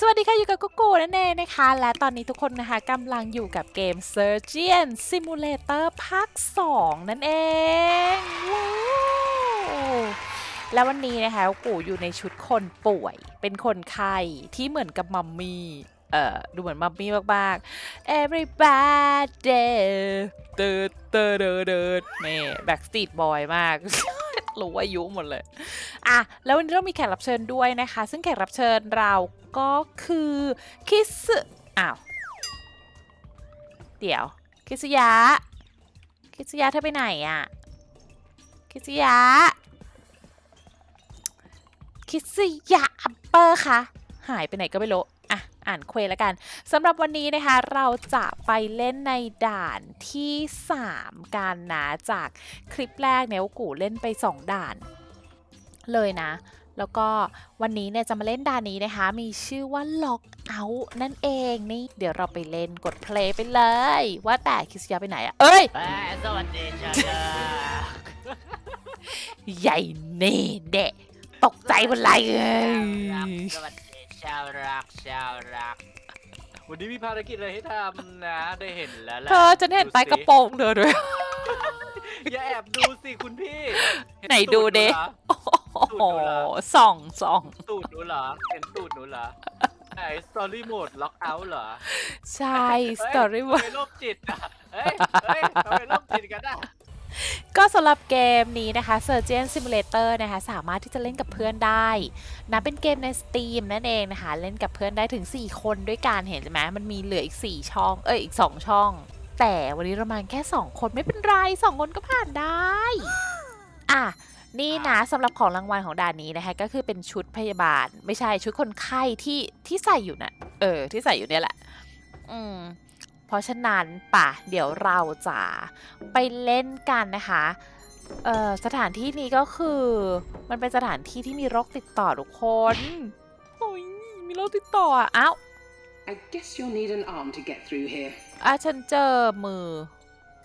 สวัสดีค่ะ อยู่กับกุ๊กกูนั่นเองนะคะ และตอนนี้ทุกคนนะคะกำลังอยู่กับเกม Surgeon Simulator ภาค 2 นั่นเองว้าวแล้ววันนี้นะคะกูอยู่ในชุดคนป่วย เป็นคนไข้ที่เหมือนกับมัมมี่เอ่อดูเหมือนมัมมี่มากๆ everybody เดิดเดิดเดิดเดนี่ Backstreet Boy มาก รู้อายุหมดเลยอะแล้ววันนี้เรามีแขกรับเชิญด้วยนะคะ ซึ่งแขกรับเชิญเราก็คือคิสอ้าวเดี๋ยว คิสยะ คิสยะเธอไปไหนอะคิสยะ คิสยะอัปเปอร์คะหายไปไหนก็ไม่รู้อะ อ่านเควแล้วกันสำหรับวันนี้นะคะเราจะไปเล่นในด่านที่ 3 กันนะจากคลิปแรกเนี่ยกูเล่นไป 2 ด่านเลยนะ แล้วก็วันนี้เนี่ยจะมาเล่นด่านนี้นะคะ มีชื่อว่า Lock Out นั่นเองนี่เดี๋ยวเราไปเล่นกด play ไปเลย ว่าแต่คิสยาไปไหนอะเอ้ยเอ้ยสวัสดีจ้าเด้อใหญ่เน่เดะตกใจหมดเลยเอ้ยสวัสดี ชาวรักชาวรัก วันนี้มีภารกิจอะไรให้ทำนะ ได้เห็นแล้วแหละเธอฉันเห็นใต้กระโปรงเธอด้วย อย่าแอบดูสิคุณพี่เไหนดูดิตูหรอโอ้โหส่องส่องตูดหนูเหรอเห็นตูดหนูเหรอไหนสตอรี่โหมดล็อกเอาท์เหรอ ใช่สตอรี่เฮ้ว่ายทำไมโรคจิตอะเฮ้ยเฮ้ยทำไมโรคจิตกันอะ ก็สำหรับเกมนี้นะคะ Surgeon Simulator นะคะสามารถที่จะเล่นกับเพื่อนได้นะเป็นเกมใน Steam นั่นเองนะคะ เล่นกับเพื่อนได้ถึง 4 คนด้วยกันเห็นไหมมันมีเหลืออีก 4 ช่อง เอ้ยอีก 2 ช่อง แต่วันนี้เรามาแค่ 2 คนไม่เป็นไร 2 คนก็ผ่านได้ อะนี่นะสำหรับของรางวัลของด่านนี้นะคะก็คือเป็นชุดพยาบาล ไม่ใช่ชุดคนไข้ที่ที่ใส่อยู่น่ะเออ ที่ใส่อยู่เนี่ยแหละ อืม ราะฉะนั้นป่ะเดี๋ยวเราจะไปเล่นกันนะคะเอ่อสถานที่นี้ก็คือ มันเป็นสถานที่ที่มีโรคติดต่อทุกคนโอ้ยมีโรคติดต่ออะอ้าว I guess you'll need an arm to get through here. อะฉันเจอมือ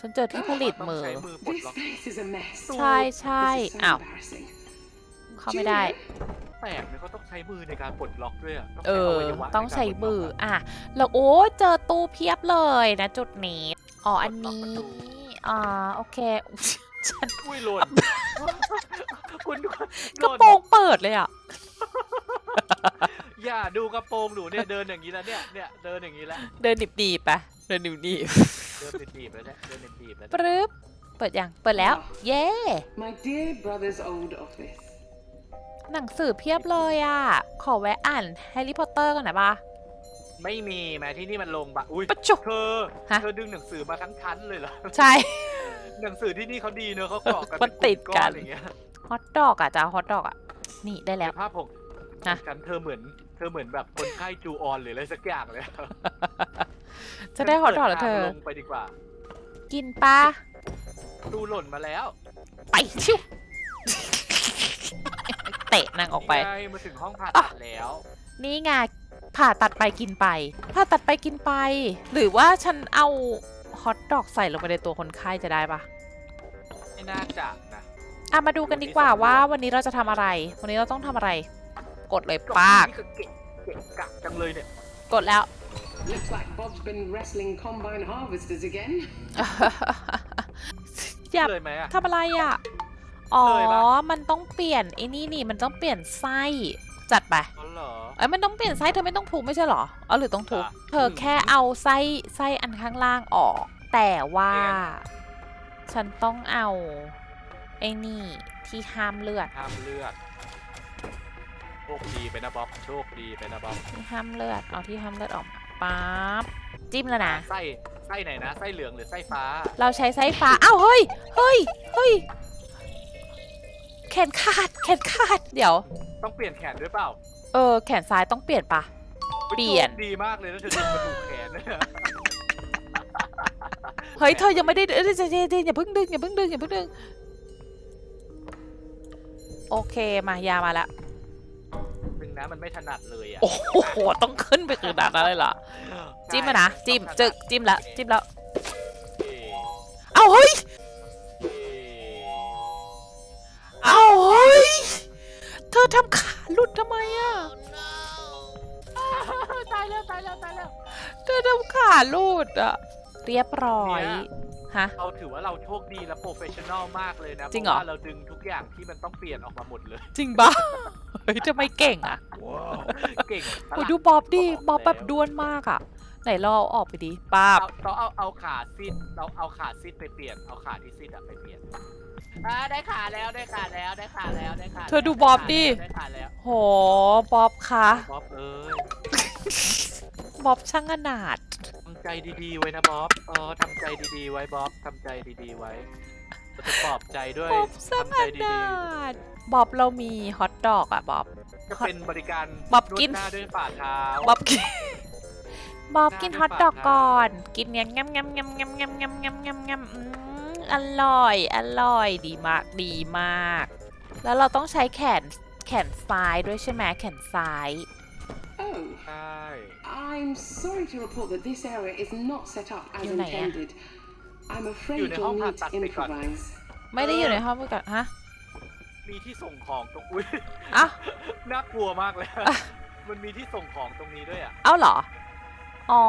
ฉันเจอที่ผลิตต้องมือใช้มือปลด This ล็อก place is a mess. ใช่ใช่ This is so อ้าว embarrassing. เข้าไม่ได้ Julia, แปลกเลยเขาต้องใช้มือในการปลดล็อกด้วยอะเอใช้อวัยวะต้องใช้นการปลดล็กมืออะอะแล้วโอ้เจอตู้เพียบเลยนะจุดนี้ อ๋ออันกดล็อกนี้ประตูอ่าโอเคฉันอุ้ยหล่นคุณดูกระโปรงเปิดเลยอะอย่าดูกระโปรงหนูเนี่ยเดินอย่างนี้แล้วเนี่ยเนี่ยเดินอย่างนี้แล้วเดินดิบดีๆไปะเดินดิบดีเดินตีบๆแล้วเนี่ยเดินตีบๆแล้วปรึ๊บเปิดยังเปิดแล้ว เย้ My dear brother's old office. หนังสือเพียบเลยอะ ขอแวะอ่านแฮร์รี่พอตเตอร์กันหน่อยปะ ไม่มีแม้ที่นี่มันลงบะอุ้ยปะจุกเธอฮะ เธอดึงหนังสือมาทั้งชั้นเลยเหรอ ใช่ หนังสือที่นี่เขาดีเนอะเขากรอกกันมันติดกัน เป็อย่างเงี้ยฮอตดอกอะจ้าฮอตดอกอะ นี่ได้แล้ว ภาพผมฮะกันเธอเหมือน เธอเหมือนแบบคนไข้จูออนหรืออะไรสักอย่างเลยจะได้ฮอตดอกแล้วเธอ ลงไปดีกว่ากินปะดูหล่นมาแล้ว ไปชิว เตะนางออกไปนี่งมาถึงห้องผ่าตัดแล้วนี่ไงผ่าตัดไปกินไปผ่าตัดไปกินไป หรือว่าฉันเอาฮอตดอกใส่ลงไปในตัวคนไข้จะได้ปะไม่น่าจะนะอะมาดูกันดีกว่าว่าวันนี้เราจะทำอะไร วันนี้เราต้องทำอะไร กดเลยปาก นี่ก็เกะเกะกะจังเลยเนี่ยกดแล้ว Looks like Bob's been wrestling combine harvesters again. อย่าเลยไหมอะทำอะไรอะ อ๋อ เลยปะ มันต้องเปลี่ยนไอ้นี่นี่มันต้องเปลี่ยนไส้จัดไปอ๋อเหรอ เอ้ยมันต้องเปลี่ยนไส้เธอไม่ต้องทุบไม่ใช่เหรอเออหรือต้องทุบอะเธอแค่เอาไส้ไส้อันข้างล่างออก แต่ว่า ยังไงฉันต้องเอาไอ้นี่ที่ห้ามเลือดห้ามเลือด โชคดีไปนะบ๊อบโชคดีไปนะบ๊อบที่ห้ามเลือดเอาที่ห้ามเลือดออกมาปั๊บจิ้มแล้วนะ ไส้ไส้ไหนนะ ไส้เหลืองหรือไส้ฟ้า เราใช้ไส้ฟ้าอ้าวเฮ้ยเฮ้ยเฮ้ย แขนขาด แขนขาด เดี๋ยว ต้องเปลี่ยนแขนด้วยเปล่าเออ แขนซ้ายต้องเปลี่ยนปะฮ้เปลี่ยน โชคดีมากเลยนะเธอดึงมาถูกแขนเนี่ยเฮ้ย เธอยังไม่ได้เอ้ยเดี๋ยวเดี๋ยวเดี๋ยวอย่าเพิ่งดึง อย่าเพิ่งดึง อย่าเพิ่งดึง โอเค มายามาแล้วดึงนะมันไม่ถนัดเลยอะโอ้โห ต้องขึ้นไปขนาดนั้นเลยเหรอ จิ้มมานะ จิ้ม จึก จิ้มแล้วจิ้มแล้ว เอ่อเอาเฮ้ย ทำขาหลุดทำไมอะตายแล้วตายแล้วเธอทำขาลูดอะเรียบร้อยเนี่ยฮะ เราถือว่าเราโชคดีและโปรเฟชชั่นอลมากเลยนะจริงเหรอ พาะว่าเราดึงทุกอย่างที่มันต้องเปลี่ยนออกมาหมดเลย จริงปะเฮ้ยทำไมเก่งอะเก่งโอ้ยดูบ๊อบดิบ๊อบแบบด้วนมากอะ ไหนลองเอาออกไปดิป้าบ เอาเราเอาเอาขาซิดเราเอาขาซิดไปเปลี่ยน เอาขาที่ซิดอะไปเปลี่ยนอ่าได้ขาแล้วได้ขาแล้วได้ขาแล้วได้ขาแล้วเธอดูบ๊อบดิ ได้ขาแล้วโหบ๊อบคะบ๊อบเอ้ยบ๊อบช่างอนาถทำใจดีๆไว้นะบ๊อบเออทำใจดีๆไว้บ๊อบทำใจดีๆไว้เราจะปลอบใจด้วยบ๊อบช่างทำอใจดีนาถบ๊อบเรามีฮอทดอกอะบ๊อบ ๆจะเป็นบริการบ๊อบกิน วดหน้าด้วยฝ่าเท้าบ๊อบกิน บ๊อบกินหน้าฮอทด้วยดอกปากก่อน กินเงี้ยงำงำงำงำงำงำงำงำงำอืมอร่อย อร่อย ดีมาก ดีมาก แล้วเราต้องใช้แขน แขนซ้ายด้วยใช่ไหมแขนซ้าย Oh, ใช่ I'm sorry to report that this area is not set up as อยู่ไหนอะ intended. I'm อยู่ afraid ในห้อง you'll ผ่า need ตัด to ไปก่อน improvise. ไม่ได้อยู่ในห้องมือก่อนฮะมีที่ส่งของตรงอุ้ยอ้าวน่ากลัวมากเลยมันมีที่ส่งของตรงนี้ด้วยอะ เอ้าเหรอ อ๋อ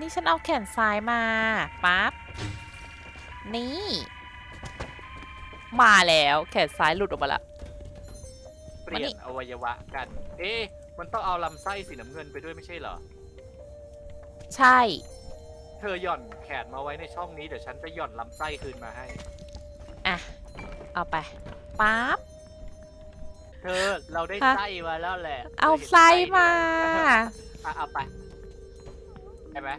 นี่ฉันเอาแขนซ้ายมา ปั๊บ นี่ มาแล้วแขนซ้ายหลุดออกมาละ เปลี่ยมานี่นอวัยวะกัน เอ๊ะ มันต้องเอาลำไส้สีน้ำเงินไปด้วยไม่ใช่เหรอ ใช่ เธอหย่อนแขนมาไว้ในช่องนี้ เดี๋ยวฉันจะหย่อนลำไส้คืนมาให้ อะ เอาไป ปั๊บ เธอ เราได้ฮะไส้มาแล้วแหละเอาธห็นไส้มาด้วยอะเอาไปใช่ ไหม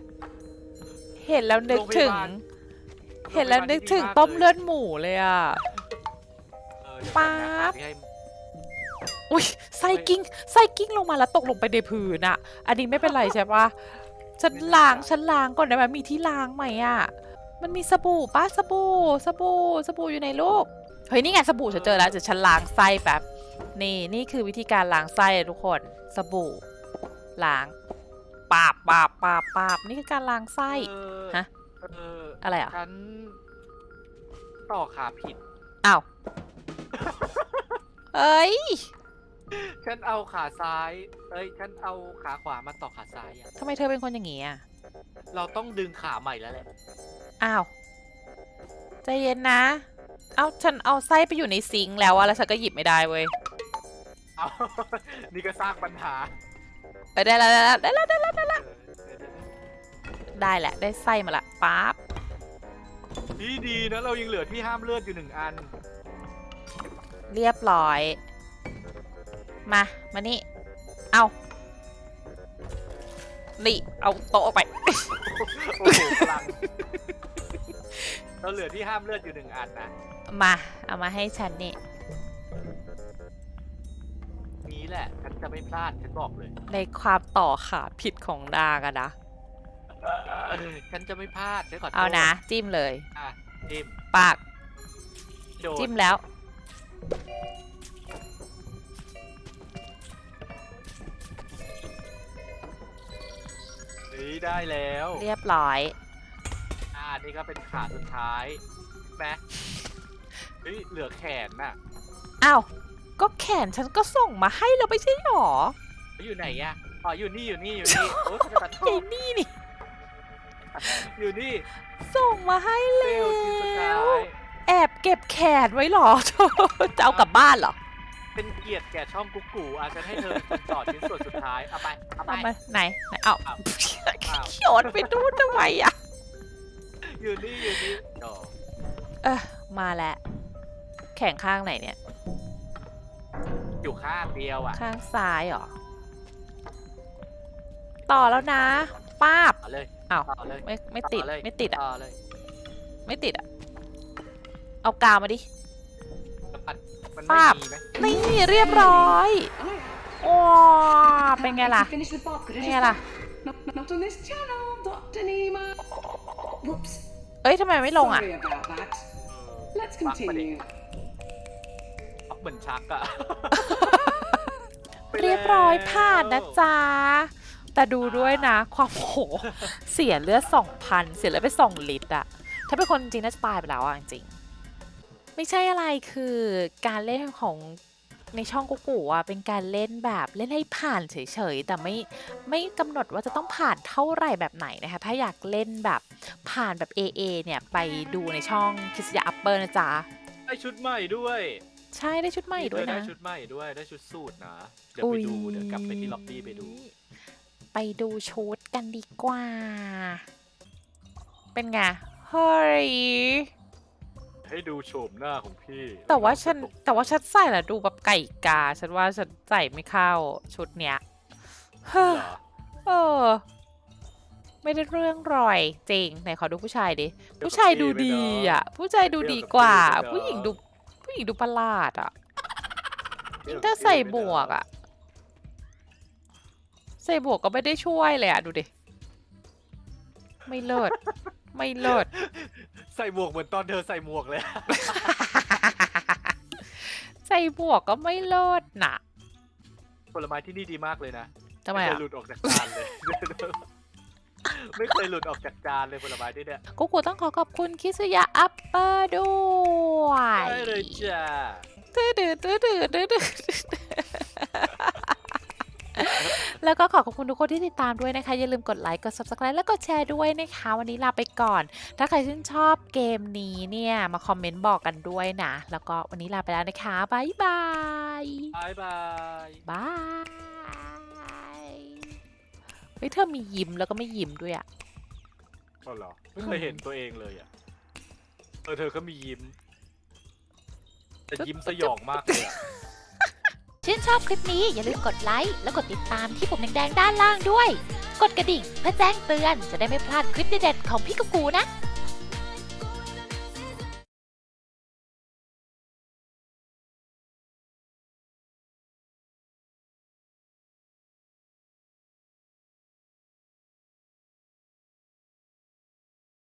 เห็นแล้วนึกถึง โรงพยาบาล เห็นแล้วนึกถึงต้มเลือดหมูเลยอะ เออเดี๋ยวป๊าก่อนนะบที่ให้อุ้ยไส้กิ้งไส้กิ้งลงมาแล้วตกลงไปในพื้นอะ อันนี้ไม่เป็นไรใช่ปะฉันล้างฉันล้างก่อนได้ไหมมีที่ล้างไหมอะ มันมีสบู่ป้าสบู่สบู่สบู่อยู่ในลูก เฮ้ยนี่ไงสบู่ฉันเจอแล้วเดี๋ยวฉันล้างไส้แบบนี่นี่คือวิธีการล้างไส้อะทุกคน สบู่ล้าง ปาบปาบปาบปาบนี่คือการล้างไส้ เออฮะ เอออะไรอะ ฉันต่อขาผิด อ้าว เอ้ยฉันเอาขาซ้าย เอ้ย ฉันเอาขาขวามาต่อขาซ้ายอะทำไมเธอเป็นคนอย่างงี้อะ เราต้องดึงขาใหม่แล้วแหละ อ้าว ใจเย็นนะ เอ้าฉันเอาไส้ไปอยู่ในซิงค์แล้วอะแล้วฉันก็หยิบไม่ได้เว้ย เอา นี่ก็สร้างปัญหา ไปได้แล้วได้แล้วได้แล้วได้แล้วเออเดี๋ยวได้แหละได้ไส้มาละปั๊บดีดีนะเรายังเหลือที่ห้ามเลือดอยู่หนึ่งอัน เรียบร้อย มา มานี่ เอานี่เอาโต๊ะออกไป โอ้โหพลังเราเหลือที่ห้ามเลือดอยู่หนึ่งอันนะ มา เอามาให้ฉันนี่ จะไม่พลาดฉันบอกเลย ในความต่อขาผิดของดากันนะ ฉันจะไม่พลาดฉันขอโทษเอานะ จิ้มเลย อะจิ้มปาก โดดจิ้มแล้ว เฮ้ยได้แล้วเรียบร้อย อ่านี่ก็เป็นขาสุดท้ายแมเฮ้ยเหลือแขนน่ะ อ้าว ก็แขนฉันก็ส่งมาให้เราไม่ใช่หรออยู่ไหนอะอ๋ออยู่นี่อยู่นี่อยู่นี่โอ้ยจะตัดทไอ้อดนี่นี่ อยู่นี่ส่งมาให้เซแล้ลล์ชิ้นสุดท้าวยแอบเก็บแขนไว้เหรอเธอจะเอากลับบ้านเหรอเป็นเกียรติแก่ช่องกุ๊กกูอะฉันให้เธอเป็นคนต่อชิ้นส่วนสุดท้ายเอาไปเอาไป เอามาไหนไหนเอาอ้าวอ้าวโยนไปดูนทำไมอะอยู่นี่อยู่นี่โอ้เออมาแล้วแข่งข้างไหนเนี่ย อยู่ข้างเดียวอะข้างซ้ายเหรอ ต่อแล้วนะ ป้าบ ต่อเลยอ้าว ต่อเลยไม่ไม่ติดต่อเลยไม่ติดอะ ต่อเลยไม่ติดอะ เอากาวมาดิ แล้วมันมันป๊าไม่บมีไหมนี่เรียบร้อย Oh, ว้าเป็นไงล่ะ Finish with Bob. Could I เป็น just ไงล่ะ Not, not on this channel, Dr. Nemo. Whoops. เอ้ยทำไมไม่ลงอะ Sorry about that. เออ Let's ปักมาดิ continue. ปักเหมือนชักอะไปเรียบร้อยแล้วผ่านนะจ๊ะ แต่ดูด้วยนะ ความโห เสียเลือดสองพันเสียเลือดไปสองลิตรอะถ้าเป็นคนจริงน่าจะตายไปแล้วอะจริงๆไม่ใช่อะไรคือการเล่นของในช่องกุกูอะเป็นการเล่นแบบเล่นให้ผ่านเฉยๆ แต่ไม่ไม่กำหนดว่าจะต้องผ่านเท่าไหร่แบบไหนนะคะ ถ้าอยากเล่นแบบผ่านแบบ AA เนี่ย ไปดูในช่องคิสยาอัปเปอร์นะจ๊ะ ได้ชุดใหม่ด้วย ใช่ได้ชุดใหม่ด้วยได้นะชุดใหม่ด้วยได้ชุดสูตรนะ เดี๋ยวไปดูเดี๋ยวกลับไปที่ล็อบบี้ไปดู ไปดูชุดกันดีกว่า เป็นไงเฮ้ยให้ดูโฉมหน้าของพี่ แต่ว่าฉันแต่ว่าฉันใส่แล้วดูแบบไก่กา ฉันว่าฉันใส่ไม่เข้าชุดเนี้ยเฮ้อเหรอเออ ไม่ได้เรื่องรอยจริงไหนขอดูผู้ชายดิ ผู้ชายดูดีอะ ผู้ชายดูดีกว่า ผู้หญิงดู ผู้หญิงดูประหลาดอะยิ่งถ้าใส่บวกอะ ใส่บวกก็ไม่ได้ช่วยเลยอะ ดูดิ ไม่เลิศ ไม่เลิศ ใส่หมวกเหมือนตอนเธอใส่หมวกเลย ใส่บวกก็ไม่เลิศน่ะ ผลไม้ที่นี่ดีมากเลยนะทำไมเคอะยหลุดออกจากจานเลย ไม่เคยหลุดออกจากจานเลยผลไม้ที่เนี่ยกูกูต้องขอขอบคุณคิสุยะอัปเปอร์ด้วยได้เลยจ้าตื้อดื้อตื้อดื้อตื้อดื้อแล้วก็ขอขอบคุณทุกคนที่ติดตามด้วยนะคะ อย่าลืมกดไลค์กด subscribe แล้วกดแชร์ด้วยนะคะ วันนี้ลาไปก่อน ถ้าใครชื่นชอบเกมนี้เนี่ย มาคอมเมนต์บอกกันด้วยนะ แล้วก็วันนี้ลาไปแล้วนะคะบ๊ายบายบายบายบายเฮ้ยเธอมียิ้มแล้วก็ไม่ยิ้มด้วยอะก็เหรอ ไม่เคยเห็นตัวเองเลยอะเออเธอก็มียิ้ม แต่ยิ้มสยองมากเลยอะชื่นชอบคลิปนี้อย่าลืมกดไลค์แล้วกดติดตามที่ปุ่มแดงๆด้านล่างด้วย กดกระดิ่งเพื่อแจ้งเตือนจะได้ไม่พลาดคลิปเด็ดๆของพี่กุ๊กกูนะ